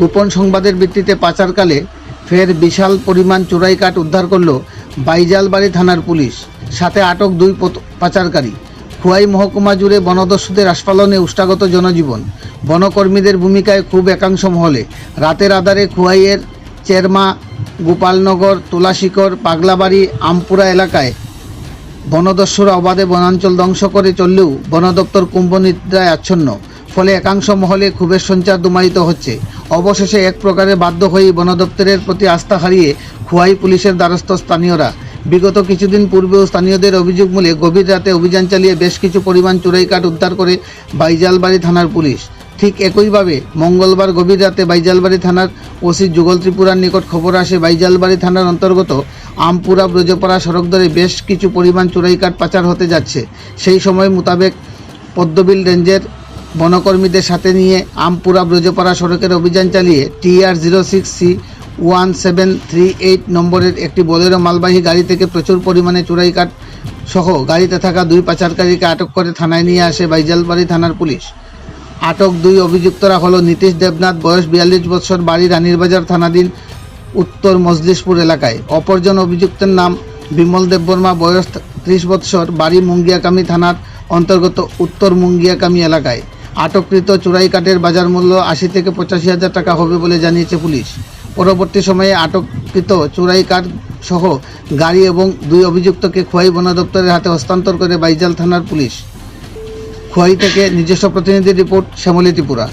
গোপন সংবাদের ভিত্তিতে পাচারকালে ফের বিশাল পরিমাণ চোরাই কাঠ উদ্ধার করল বাইজালবাড়ি থানার পুলিশ। সাথে আটক দুই পাচারকারী। খোয়াই মহকুমা জুড়ে বনদস্যুদের আস্ফালনে উষ্টাগত জনজীবন। বনকর্মীদের ভূমিকায় খুব একাংশ মহলে। রাতের আধারে খোয়াইয়ের চেরমা, গোপালনগর তুলাশিকর পাগলাবাড়ি, আমপুরা এলাকায় বনদস্যুরা অবাধে বনাঞ্চল ধ্বংস করে চললেও বন দপ্তর কুম্ভনিদ্রায় আচ্ছন্ন। ফলে একাংশ মহলে ক্ষোভের সঞ্চার দমায়িত হচ্ছে। অবশেষে এক প্রকারে বাধ্য হয়েই বন দপ্তরের প্রতি আস্থা হারিয়ে খোয়াই পুলিশের দ্বারস্থ স্থানীয়রা। বিগত কিছুদিন পূর্বেও স্থানীয়দের অভিযোগ মূলে গভীর রাতে অভিযান চালিয়ে বেশ কিছু পরিমাণ চোরাই কাঠ উদ্ধার করে বাইজালবাড়ি থানার পুলিশ। ঠিক একইভাবে মঙ্গলবার গভীর রাতে বাইজালবাড়ি থানার ওসি যুগল ত্রিপুরার নিকট খবর আসে, বাইজালবাড়ি থানার অন্তর্গত আমপুরা ব্রজপাড়া সড়ক ধরে বেশ কিছু পরিমাণ চোরাই কাঠ পাচার হতে যাচ্ছে। সেই সময় মোতাবেক পদ্মবিল রেঞ্জের বনকর্মীদের সাথে নিয়ে আমপুরা ব্রজপাড়া সড়কের অভিযান চালিয়ে TR zero six C one seven three eight নম্বরের একটি বোলেরো মালবাহী গাড়ি থেকে প্রচুর পরিমাণে চোরাই কাঠ সহ গাড়িতে থাকা দুই পাচারকারীকে আটক করে থানায় নিয়ে আসে বাইজালবাড়ি থানার পুলিশ। আটক দুই অভিযুক্তরা হলো নীতিশ দেবনাথ, বয়স বিয়াল্লিশ বছর, বাড়ি রানীরবাজার থানাধীন উত্তর মজলিশপুর এলাকায়। অপরজন অভিযুক্তের নাম বিমল দেববর্মা, বয়স ত্রিশ বৎসর, বাড়ি মুঙ্গিয়াকামি থানার অন্তর্গত উত্তর মুঙ্গিয়াকামি এলাকায়। আটককৃত চোরাই কাঠের বাজার মূল্য আশি থেকে পঁচাশি হাজার টাকা হবে বলে জানিয়েছে পুলিশ। পরবর্তী সময়ে আটককৃত চোরাই কাঠ সহ গাড়ি এবং দুই অভিযুক্তকে খোয়াই বন দপ্তরের হাতে হস্তান্তর করে বাইজাল থানার পুলিশ। খোয়াই থেকে নিজস্ব প্রতিনিধি রিপোর্ট, শ্যামলী ত্রিপুরা।